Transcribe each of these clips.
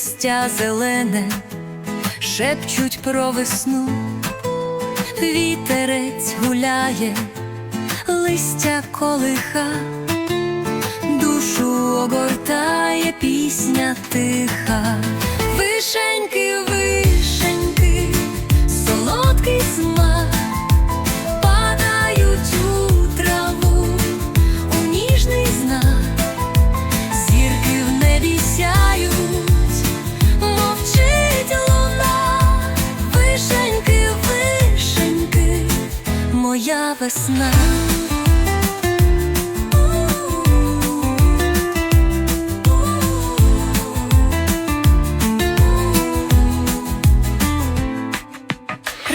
листя зелене, шепчуть про весну, вітерець гуляє, листя колиха, душу огортає пісня тиха, вишеньки, вишеньки, солодкий смак. весна.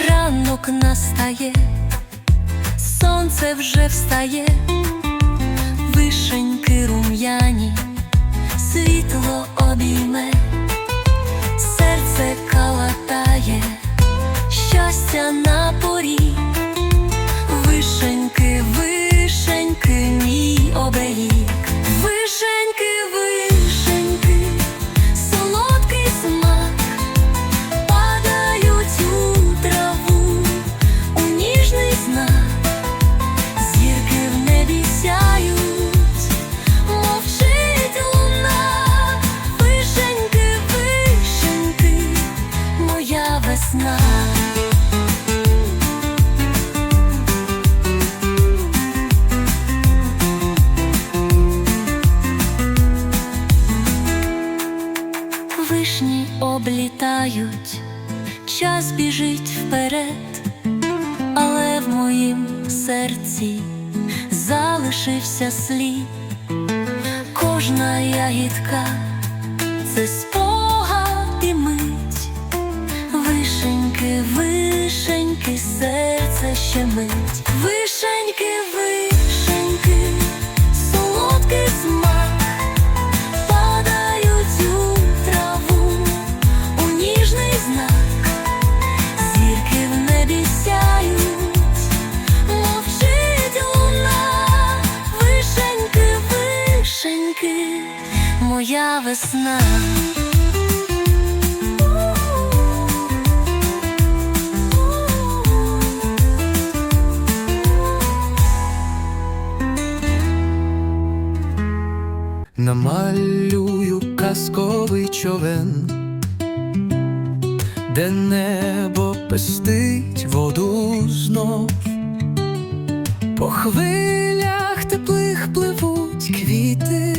Ранок настає, сонце вже встає. серце ще мить. Вишеньки, вишеньки, солодкий смак, падають у траву, у ніжний знак, зірки в небі сяють, вишеньки, вишеньки, моя весна. намалюю казковий човен, де небо пестить воду знов, по хвилях теплих пливуть квіти.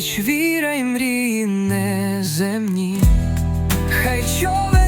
Клич віра й мрії неземні, хай човен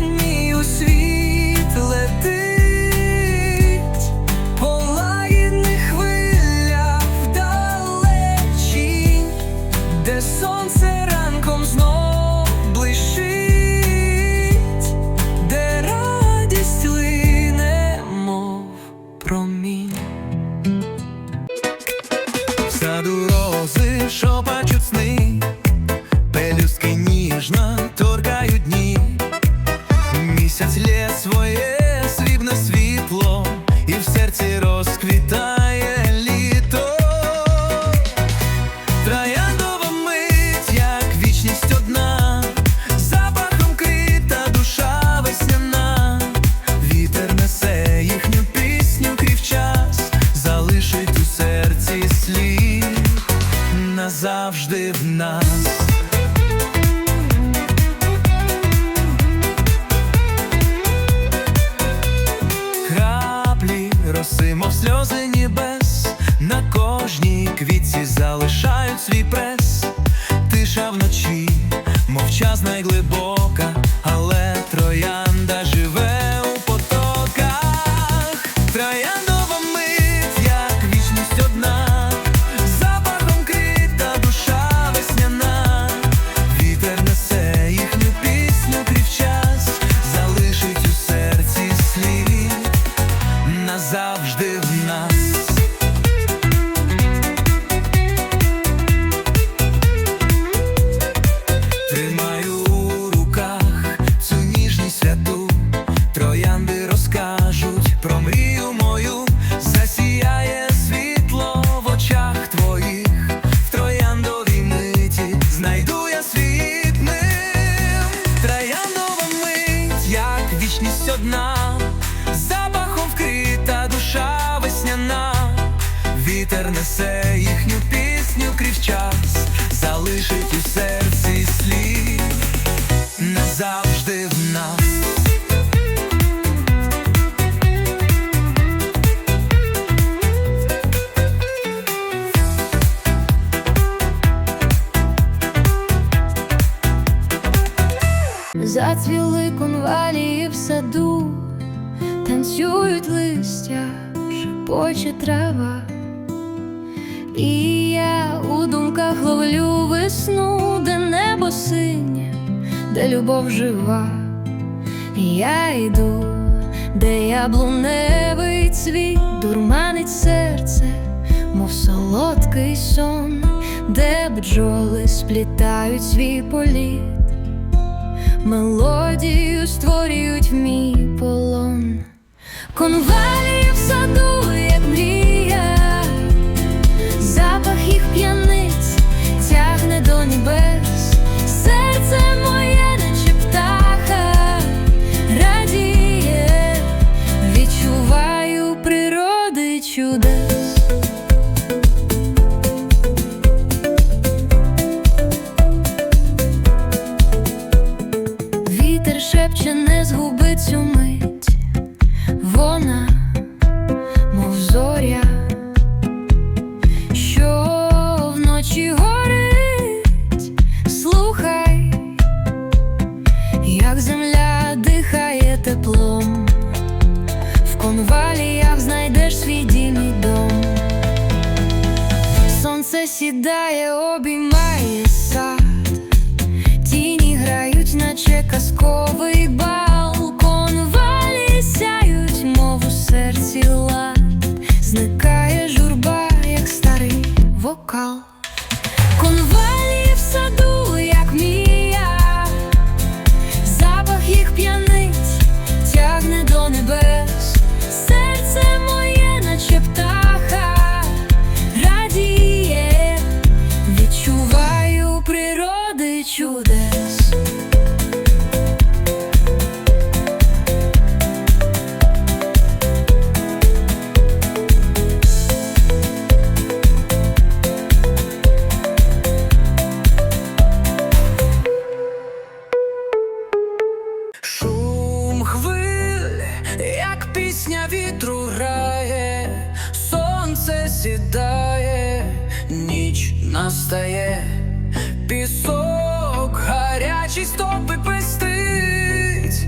любов жива, я йду, де яблуневий цвіт, дурманить серце, мов солодкий сон, де бджоли сплітають свій політ, мелодію створюють в мій полон, конвалію в саду. сонце сідає, обіймає сад, тіні грають, наче казковий бар. стає, пісок гарячий стопи пестить,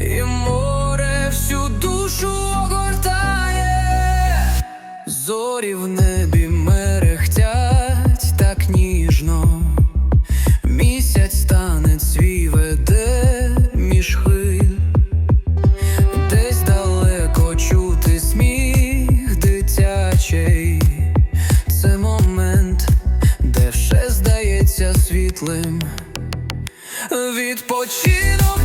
і море всю душу огортає, Зорівне. Відпочинок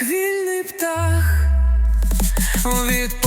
як вільний птах, відпочинок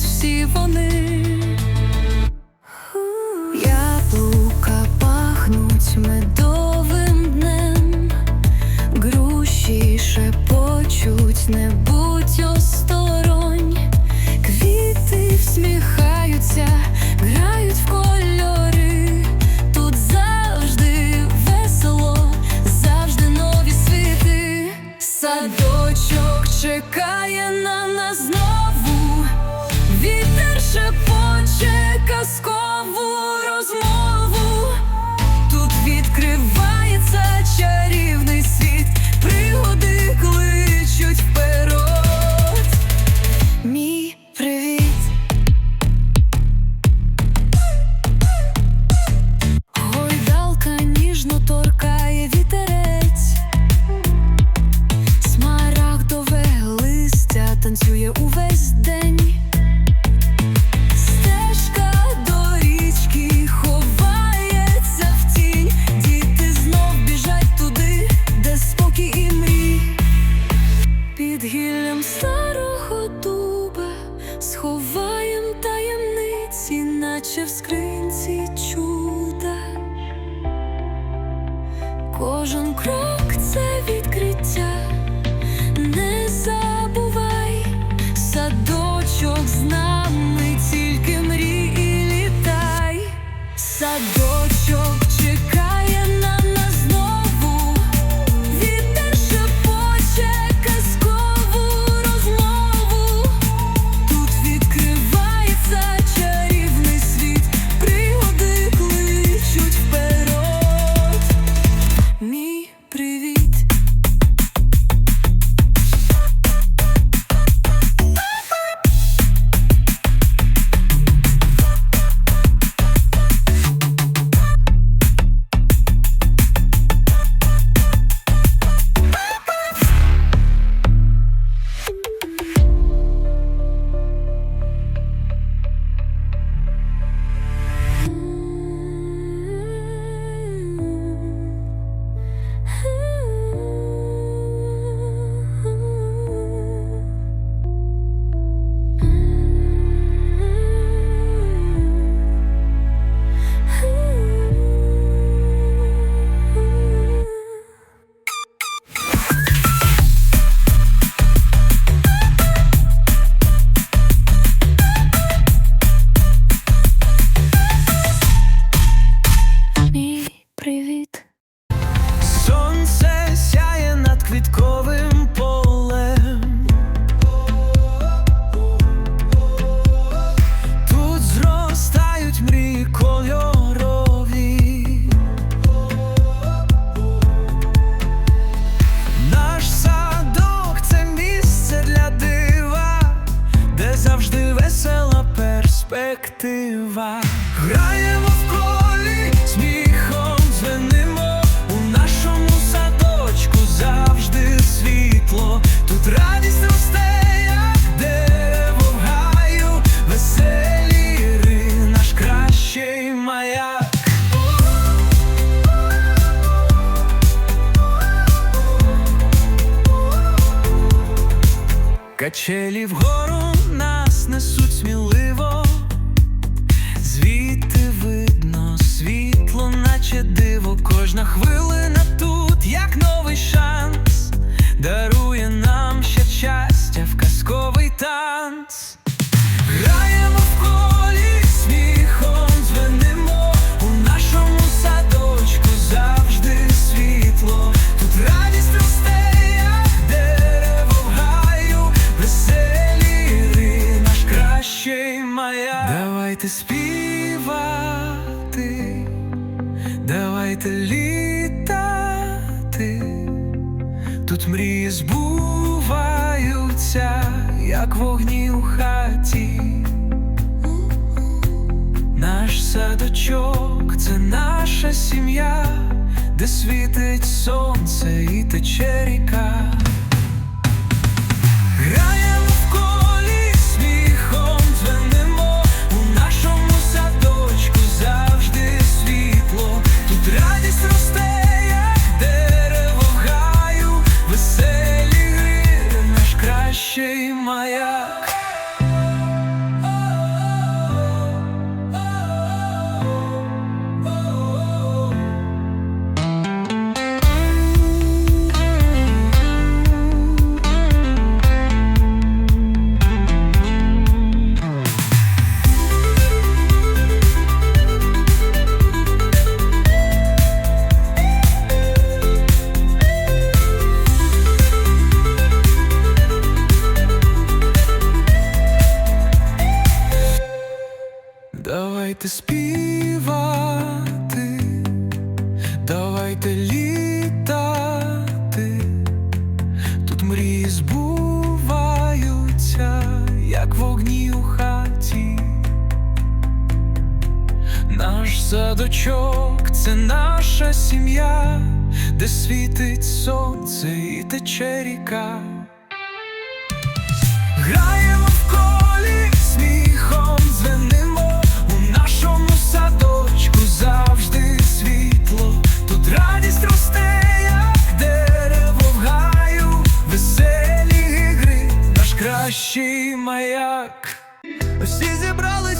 всі вони. survive. Садочок, це наша сім'я, де світить сонце і тече ріка. Давайте співати, давайте літати, тут мрії збуваються, як вогні у хаті. Наш садочок це наша сім'я, де світить сонце і тече ріка.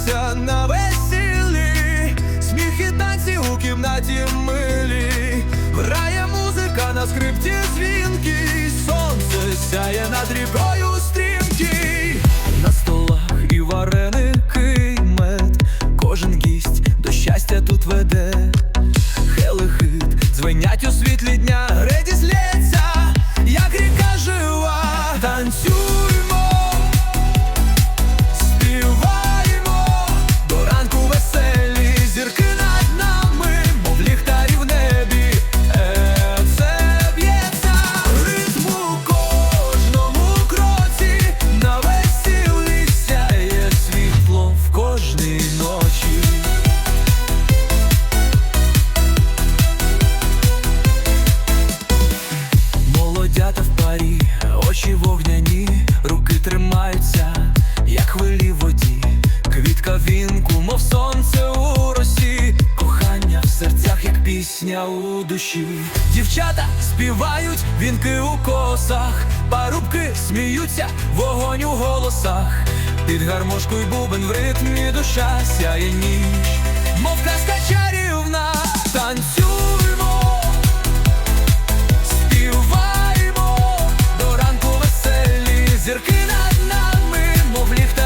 сміялися на весіллі, сміх і танці у кімнаті милі, грає музика на скрипті дзвінки, сонце сяє над рібою стрімки, на столах і вареники мед, кожен гість до щастя тут веде. душі. Дівчата співають вінки у косах, парубки сміються, вогонь у голосах. Під гармошку й бубен в ритмі душа сяє ніч, мов казка чарівна, танцюймо, співаємо до ранку веселі, зірки над нами, мов ліфта.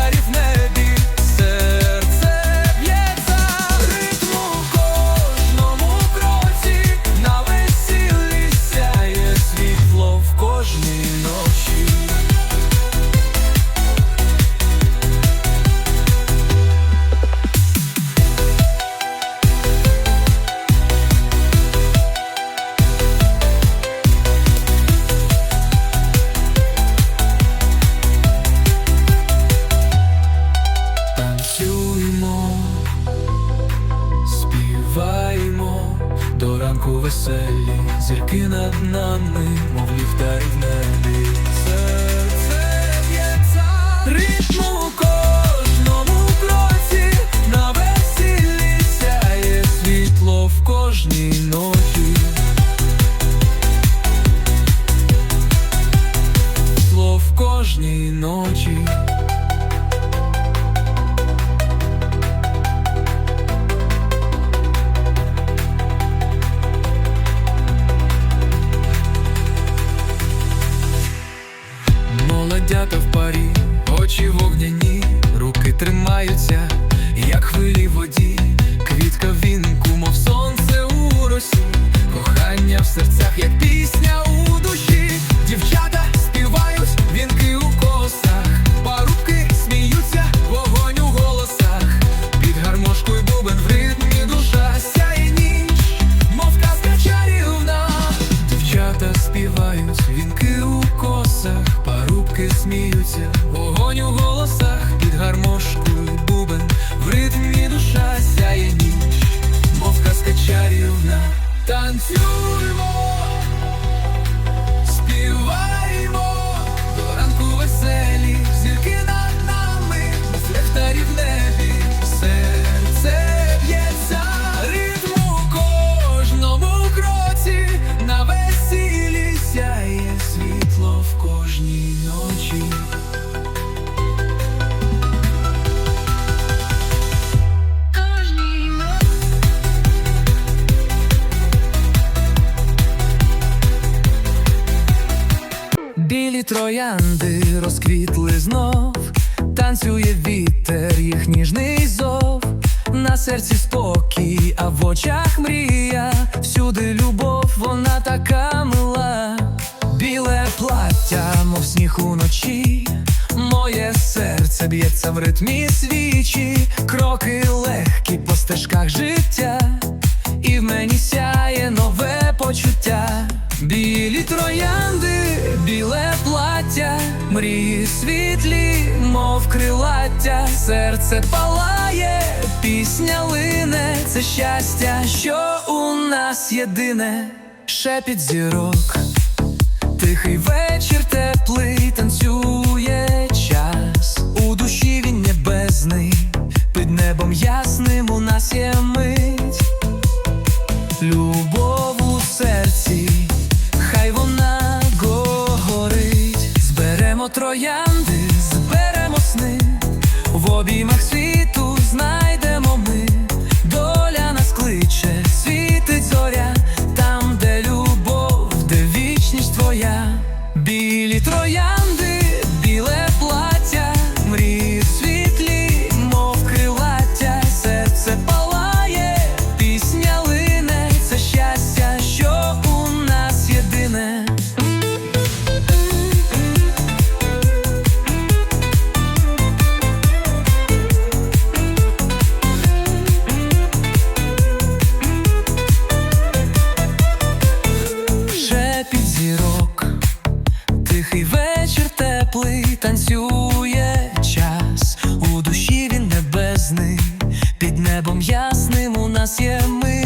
Кожній ночі. На серці спокій, а в очах мрія, всюди любов, вона така мила, біле плаття, мов сніг уночі, моє серце б'ється в ритмі свічі, кроки легкі по стежках життя, і в мені сяє нове почуття. Білі троянди, біле плаття, мрії світлі, мов крилаття, серце палає, пісня лине, це щастя, що у нас єдине, шепіт зірок, тихий вечір теплий, танцює час, у душі він небесний, під небом ясним у нас є мить. Любов троянди, зберемо сни, в обіймах зірок, тихий вечір теплий, танцює час, у душі він небесний, під небом ясним у нас є мить,